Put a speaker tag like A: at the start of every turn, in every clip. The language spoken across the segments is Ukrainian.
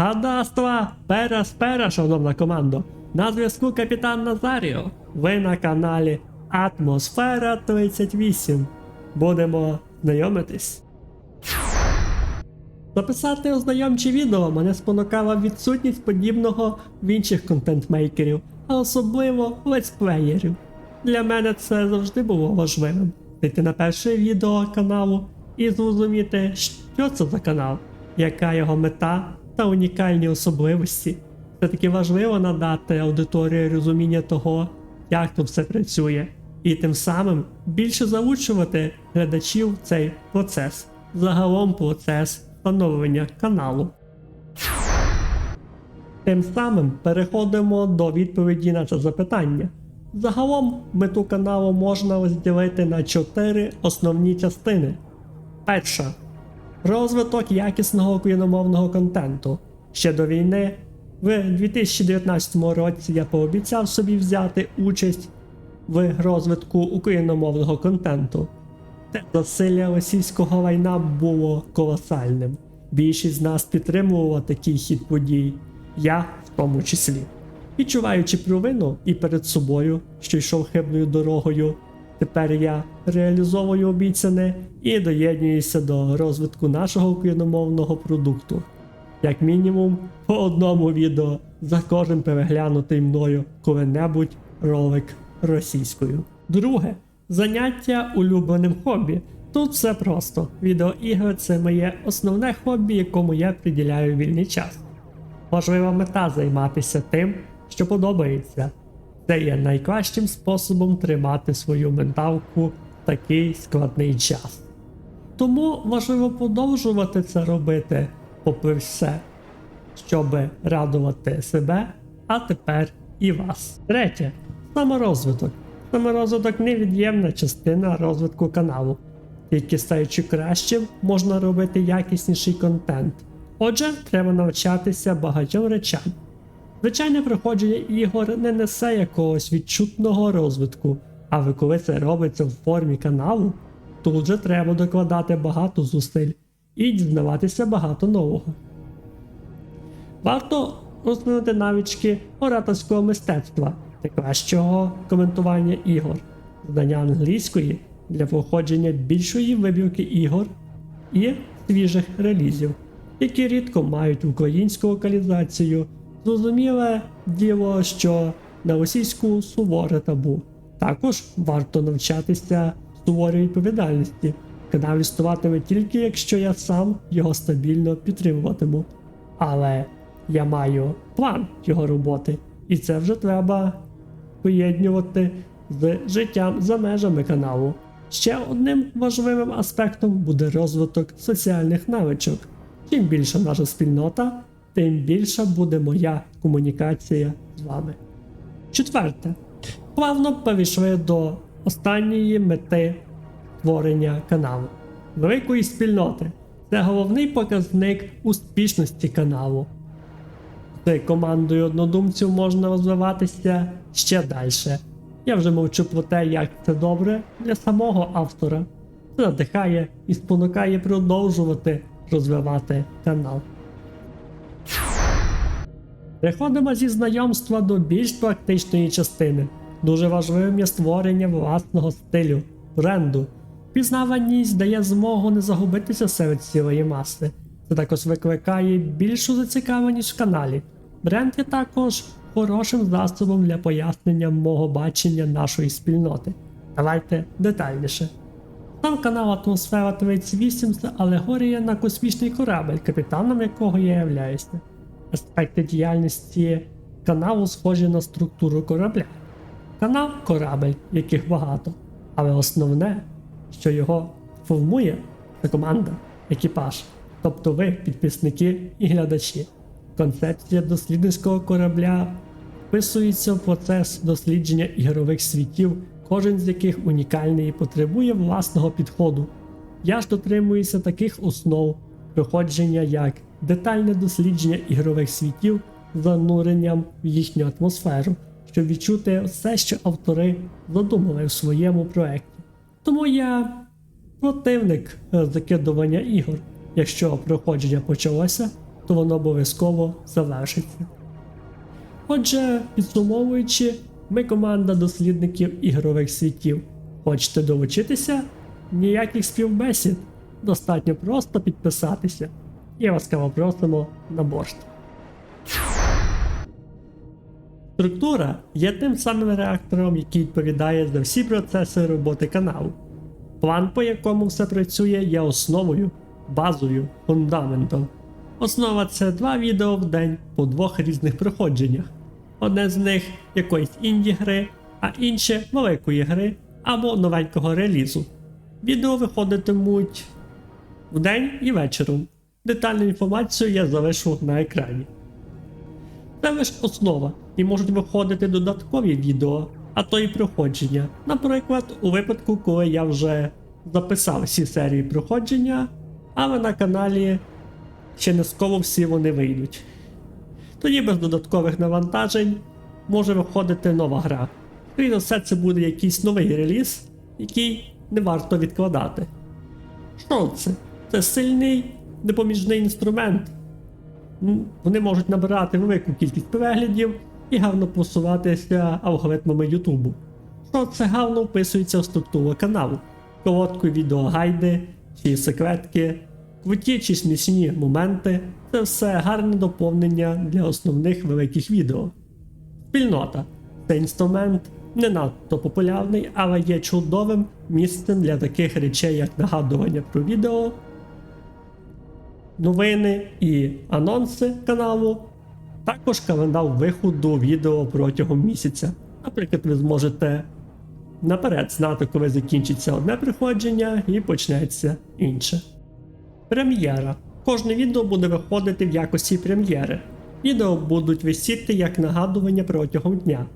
A: Гадаства! Пера спера, шановна командо! На зв'язку капітан Назаріо. Ви на каналі Атмосфера 38. Будемо знайомитись. Записати ознайомче відео мене спонукала відсутність подібного в інших контент-мейкерів, а особливо летсплеєрів. Для мене це завжди було важливим. Зайти на перше відео каналу і зрозуміти, що це за канал, яка його мета та унікальні особливості. Це таки важливо надати аудиторії розуміння того, як тут все працює, і тим самим більше залучувати глядачів цей процес, загалом процес встановлення каналу. Тим самим переходимо до відповіді на це запитання. Загалом мету каналу можна розділити на чотири основні частини. Перша розвиток якісного україномовного контенту. Ще до війни, в 2019 році я пообіцяв собі взяти участь в розвитку україномовного контенту. Те засилля російського війна було колосальним. Більшість з нас підтримувала такий хід подій, я в тому числі. Відчуваючи провину і перед собою, що йшов хибною дорогою, тепер я реалізовую обіцяне і доєднуюся до розвитку нашого україномовного продукту. Як мінімум, по одному відео за кожен переглянутий мною коли-небудь ролик російською. Друге заняття улюбленим хобі. Тут все просто. Відеоігри це моє основне хобі, якому я приділяю вільний час. Важлива мета займатися тим, що подобається. Це є найкращим способом тримати свою менталку такий складний час. Тому важливо продовжувати це робити, попри все, щоб радувати себе, а тепер і вас. Третє саморозвиток. Саморозвиток невід'ємна частина розвитку каналу. Тільки стаючи кращим, можна робити якісніший контент. Отже, треба навчатися багатьом речам. Звичайне проходження ігор не несе якогось відчутного розвитку, але коли це робиться в формі каналу, тут же треба докладати багато зусиль і дізнаватися багато нового. Варто розвинути навички ораторського мистецтва та кращого коментування ігор, знання англійської для проходження більшої вибірки ігор і свіжих релізів, які рідко мають українську локалізацію. Зрозуміле діло, що на російську суворе табу. Також варто навчатися суворій відповідальності. Канал існуватиме тільки якщо я сам його стабільно підтримуватиму. Але я маю план його роботи, і це вже треба поєднувати з життям за межами каналу. Ще одним важливим аспектом буде розвиток соціальних навичок. Чим більша наша спільнота, тим більша буде моя комунікація з вами. Четверте. Плавно перейшли до останньої мети створення каналу. Великої спільноти. Це головний показник успішності каналу. З командою однодумців можна розвиватися ще далі. Я вже мовчу про те, як це добре для самого автора. Це надихає і спонукає продовжувати розвивати канал. Переходимо зі знайомства до більш практичної частини. Дуже важливим є створення власного стилю, бренду. Пізнаваність дає змогу не загубитися серед цілої маси. Це також викликає більшу зацікавленість в каналі. Бренд є також хорошим засобом для пояснення мого бачення нашої спільноти. Давайте детальніше. Сам канал Атмосфера 38 це алегорія на космічний корабель, капітаном якого я являюся. Аспекти діяльності каналу схожі на структуру корабля. Канал корабель, яких багато, але основне, що його формує, це команда, екіпаж, тобто ви, підписники і глядачі. Концепція дослідницького корабля вписується в процес дослідження ігрових світів, кожен з яких унікальний і потребує власного підходу. Я ж дотримуюся таких основ проходження, як детальне дослідження ігрових світів зануренням в їхню атмосферу, щоб відчути все, що автори задумали в своєму проєкті. Тому я противник закидування ігор. Якщо проходження почалося, то воно обов'язково завершиться. Отже, підсумовуючи, ми команда дослідників ігрових світів. Хочете долучитися? Ніяких співбесід. Достатньо просто підписатися. І ласкаво просимо на борт. Структура є тим самим реактором, який відповідає за всі процеси роботи каналу. План, по якому все працює, є основою, базою, фундаментом. Основа це два відео в день по двох різних проходженнях. Одне з них якоїсь інді гри, а інше великої гри або новенького релізу. Відео виходитимуть вдень і вечором. Детальну інформацію я залишу на екрані. Це лише основа, і можуть виходити додаткові відео, а то і проходження. Наприклад, у випадку, коли я вже записав всі серії проходження, але на каналі ще не скоро всі вони вийдуть. Тоді без додаткових навантажень може виходити нова гра. За все, це буде якийсь новий реліз, який не варто відкладати. Що це? Це сильний допоміжний інструмент. М, Вони можуть набирати велику кількість переглядів і гарно просуватися алгоритмами Ютубу. Що це гарно вписується в структуру каналу, короткі відеогайди чи секретки, круті чи смішні моменти це все гарне доповнення для основних великих відео. Спільнота це інструмент не надто популярний, але є чудовим місцем для таких речей, як нагадування про відео, новини і анонси каналу, також календар виходу відео протягом місяця. Наприклад, ви зможете наперед знати, коли закінчиться одне приходження і почнеться інше. Прем'єра. Кожне відео буде виходити в якості прем'єри. Відео будуть висіти як нагадування протягом дня.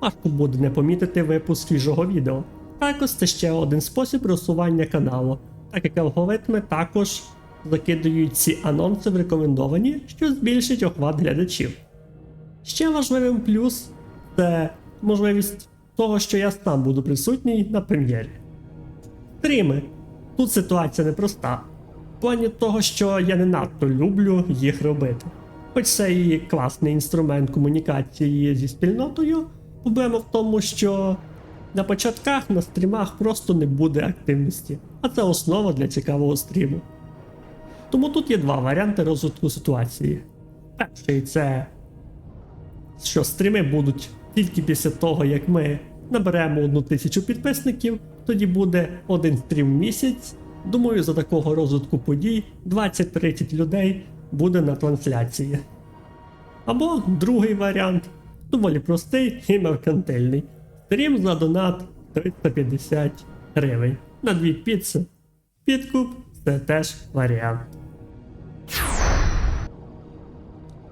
A: Важко буде не помітити випуск свіжого відео. Також це ще один спосіб просування каналу, так як алгоритми також закидують ці анонси в рекомендовані, що збільшить охват глядачів. Ще важливим плюс це можливість того, що я сам буду присутній на прем'єрі. Стріми. Тут ситуація непроста. В плані того, що я не надто люблю їх робити. Хоч це і класний інструмент комунікації зі спільнотою, проблема в тому, що на початках на стрімах просто не буде активності, а це основа для цікавого стріму. Тому тут є два варіанти розвитку ситуації. Перший це що стріми будуть тільки після того, як ми наберемо одну тисячу підписників, тоді буде один стрім в місяць. Думаю, за такого розвитку подій 20-30 людей буде на трансляції. Або другий варіант доволі простий і меркантильний. Стрім за донат 350 гривень. На дві піци. Підкуп це теж варіант.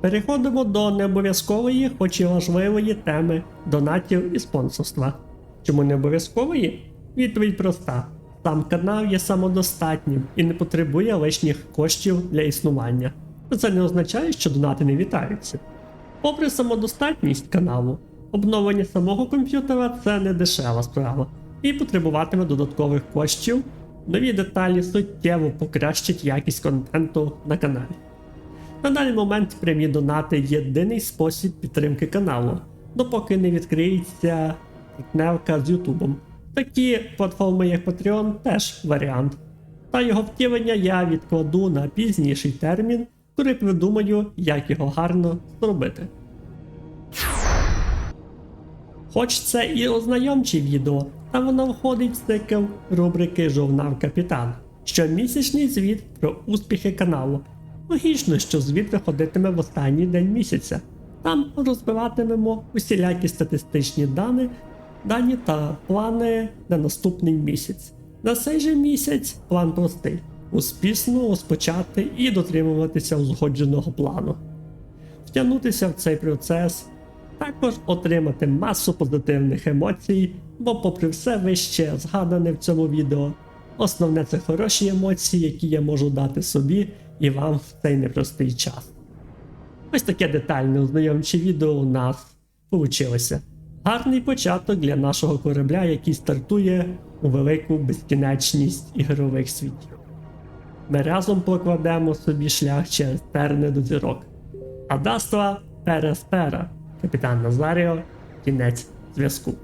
A: Переходимо до необов'язкової, хоч і важливої теми донатів і спонсорства. Чому не обов'язкової? Відповідь проста: сам канал є самодостатнім і не потребує лишніх коштів для існування. Це не означає, що донати не вітаються. Попри самодостатність каналу, обновлення самого комп'ютера це не дешева справа і потребуватиме додаткових коштів. Нові деталі суттєво покращать якість контенту на каналі. На даний момент прямі донати єдиний спосіб підтримки каналу, допоки не відкриється партнерка з Ютубом. Такі платформи, як Patreon, теж варіант. Та його втілення я відкладу на пізніший термін, коли придумаю, як його гарно зробити. Хоч це і ознайомче відео, та воно входить в цикл рубрики Журнал Капітан, щомісячний звіт про успіхи каналу. Логічно, що звіт виходитиме в останній день місяця. Там розбиратимемо усілякі статистичні дані, дані та плани на наступний місяць. На цей же місяць план простий: успішно розпочати і дотримуватися узгодженого плану. Втягнутися в цей процес, також отримати масу позитивних емоцій, бо, попри все вище згадане в цьому відео, основне це хороші емоції, які я можу дати собі і вам в цей непростий час. Ось таке детальне ознайомче відео у нас получилося. Гарний початок для нашого корабля, який стартує у велику безкінечність ігрових світів. ми разом прокладемо собі шлях через терни до зірок. Адастра Переспера, капітан Назаріо, кінець зв'язку.